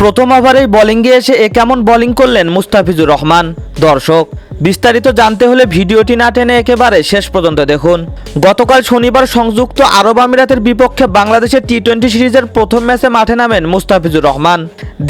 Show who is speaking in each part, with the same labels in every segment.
Speaker 1: প্রথম ওভারেই বোলিংয়ে এসে এ কেমন বোলিং করলেন মুস্তাফিজুর রহমান? দর্শক, বিস্তারিত জানতে হলে ভিডিওটি না টেনে একেবারে শেষ পর্যন্ত দেখুন। গতকাল শনিবার সংযুক্ত আরব আমিরাতের বিপক্ষে বাংলাদেশের টি টোয়েন্টি সিরিজের প্রথম ম্যাচে মাঠে নামেন মুস্তাফিজুর রহমান।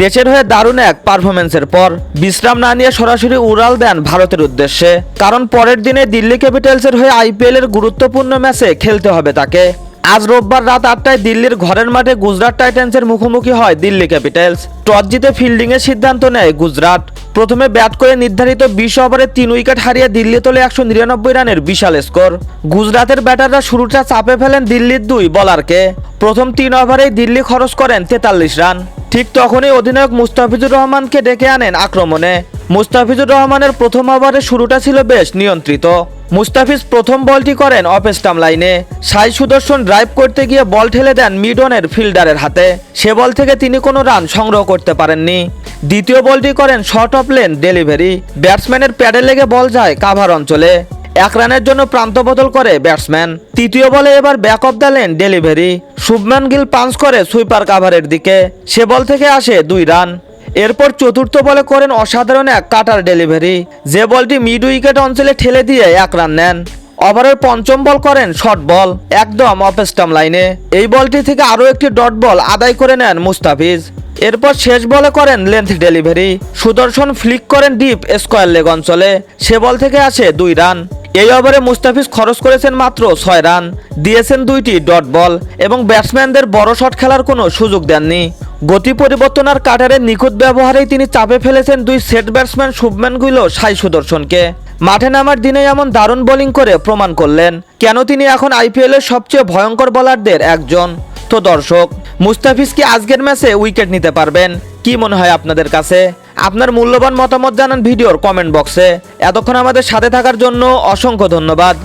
Speaker 1: দেশের হয়ে দারুণ এক পারফরমেন্সের পর, বিশ্রাম না নিয়ে সরাসরি উড়াল দেন ভারতের উদ্দেশ্যে। কারণ পরের দিনে দিল্লি ক্যাপিটালসের হয়ে আইপিএলের গুরুত্বপূর্ণ ম্যাচে খেলতে হবে তাকে। আজ রোববার রাত আটটায় দিল্লির ঘরের মাঠে গুজরাট টাইটান্সের মুখোমুখি হয় দিল্লি ক্যাপিটালস। টস জিতে ফিল্ডিংয়ের সিদ্ধান্ত নেয় গুজরাট। প্রথমে ব্যাট করে নির্ধারিত বিশ ওভারে তিন উইকেট হারিয়ে দিল্লি তোলে একশো নিরানব্বই রানের বিশাল স্কোর। গুজরাটের ব্যাটাররা শুরুটা চাপে ফেলেন দিল্লির দুই বলারকে। প্রথম তিন ওভারেই দিল্লি খরচ করেন তেতাল্লিশ রান। ঠিক তখনই অধিনায়ক মুস্তাফিজুর রহমানকে ডেকে আনেন আক্রমণে। মুস্তাফিজুর রহমানের প্রথম ওভারে শুরুটা ছিল বেশ নিয়ন্ত্রিত। মুস্তাফিজ প্রথম বলটি করেন অফ স্টাম্প লাইনে। সাই সুদর্শন ড্রাইভ করতে গিয়ে বল ঠেলে দেন মিডনের ফিল্ডারের হাতে। সে বল থেকে তিনি কোনো রান সংগ্রহ করতে পারেননি। দ্বিতীয় বলটি করেন শর্ট অফ লেন ডেলিভারি। ব্যাটসম্যানের প্যাডে লেগে বল যায় কাভার অঞ্চলে। এক রানের জন্য প্রান্ত বদল করে ব্যাটসম্যান। তৃতীয় বলে এবার back of the length delivery. Shubman Gill punch করে সুইপার কাভারের দিকে। সে বল থেকে আসে দুই রান। এরপর চতুর্থ বলে করেন অসাধারণ এক কাটার ডেলিভারি। যে বলটি মিড উইকেট অঞ্চলে ঠেলে দিয়ে এক রান নেন। ওভারের পঞ্চম বল করেন শর্ট বল, একদম অফ স্টাম্প লাইনে। এই বলটি থেকে আরও একটি ডট বল আদায় করে নেন মুস্তাফিজ। এরপর শেষ বলে করেন লেন্থ ডেলিভারি। সুদর্শন ফ্লিক করেন ডিপ স্কোয়ার লেগ অঞ্চলে। সে বল থেকে আসে দুই রান। এই ওভারে মুস্তাফিজ খরচ করেছেন মাত্র ছয় রান। দিয়েছেন দুইটি ডট বল এবং ব্যাটসম্যানদের বড় শট খেলার কোনো সুযোগ দেননি। গতি পরিবর্তন আর কাটারের নিখুঁত ব্যবহারেই তিনি চাপে ফেলেছেন দুই সেট ব্যাটসম্যান শুভম্যান শুভম্যানগুলো সাই সুদর্শনকে। মাঠে নামার দিনে এমন দারুণ বোলিং করে প্রমাণ করলেন, কেন তিনি এখন আইপিএলের সবচেয়ে ভয়ঙ্কর বোলারদের একজন। তো দর্শক, মুস্তাফিজ কি আজকের ম্যাচে উইকেট নিতে পারবেন? কি মনে হয় আপনাদের কাছে? আপনার মূল্যবান মতামত জানান ভিডিওর কমেন্ট বক্সে। এতক্ষণ আমাদের সাথে থাকার জন্য অসংখ্য ধন্যবাদ।